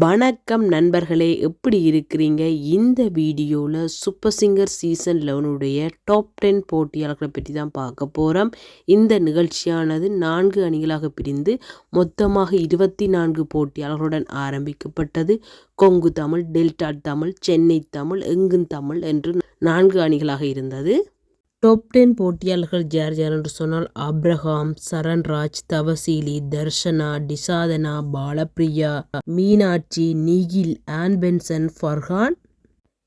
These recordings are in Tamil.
வணக்கம் நண்பர்களே எப்படி இருக்கிறீங்க? இந்த வீடியோவில் சூப்பர் சிங்கர் சீசன் லெவனுடைய டாப் டென் போட்டியாளர்களை பற்றி தான் பார்க்க போகிறோம் இந்த நிகழ்ச்சியானது நான்கு அணிகளாக பிரிந்து மொத்தமாக இருபத்தி நான்கு போட்டியாளர்களுடன் ஆரம்பிக்கப்பட்டது. கொங்கு தமிழ் டெல்டா தமிழ் சென்னை தமிழ் எங்கும் தமிழ் என்று நான்கு அணிகளாக இருந்தது. டாப் டென் போட்டியாளர்கள் ஜார் ஜார் என்று சொன்னால் அப்ரஹாம் சரண்ராஜ் தவசீலி தர்ஷனா டிசாதனா பாலப்பிரியா மீனாட்சி நிகில் ஆன்பென்சன் ஃபர்ஹான்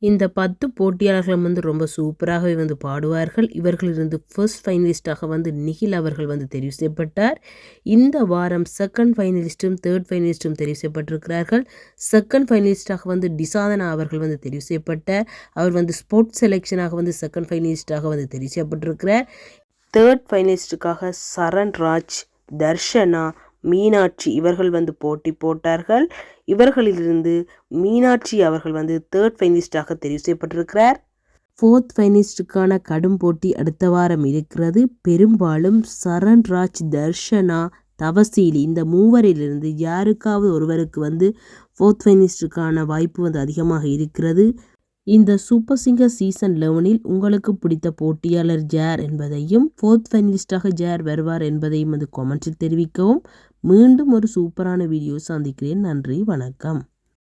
இந்த பத்து போட்டியாளர்களும் வந்து ரொம்ப சூப்பராகவே வந்து பாடுவார்கள். இவர்களிலிருந்து ஃபர்ஸ்ட் ஃபைனலிஸ்டாக வந்து நிகில் அவர்கள் வந்து தெரிவு செய்யப்பட்டார். இந்த வாரம் செகண்ட் ஃபைனலிஸ்ட்டும் தேர்ட் ஃபைனலிஸ்ட்டும் தெரிவு செய்யப்பட்டிருக்கிறார்கள். செகண்ட் ஃபைனலிஸ்டாக வந்து டிசாதனா அவர்கள் வந்து தெரிவு செய்யப்பட்டார். அவர் வந்து ஸ்போர்ட்ஸ் செலெக்ஷனாக வந்து செகண்ட் ஃபைனலிஸ்டாக வந்து தெரிவு செய்யப்பட்டிருக்கிறார். தேர்ட் ஃபைனலிஸ்டுக்காக சரண் ராஜ் தர்ஷனா மீனாட்சி இவர்கள் வந்து போட்டி போட்டார்கள். இவர்களிலிருந்து மீனாட்சி அவர்கள் வந்து தேர்ட் ஃபைனலிஸ்டாக தெரிவு செய்யப்பட்டிருக்கிறார். ஃபோர்த் ஃபைனலிஸ்டுக்கான கடும் போட்டி அடுத்த வாரம் இருக்கிறது. பெரும்பாலும் சரண்ராஜ் தர்ஷனா தவசீலி இந்த மூவரிலிருந்து யாருக்காவது ஒருவருக்கு வந்து ஃபோர்த் ஃபைனலிஸ்டுக்கான வாய்ப்பு வந்து அதிகமாக இருக்கிறது. இந்த சூப்பர் சிங்கர் சீசன் லெவனில் உங்களுக்கு பிடித்த போட்டியாளர் ஜேர் என்பதையும் ஃபோர்த் ஃபைனலிஸ்டாக ஜேர் வருவார் என்பதையும் அது கொமெண்ட்ஸில் தெரிவிக்கவும். மீண்டும் ஒரு சூப்பரான வீடியோ சந்திக்கிறேன். நன்றி வணக்கம்.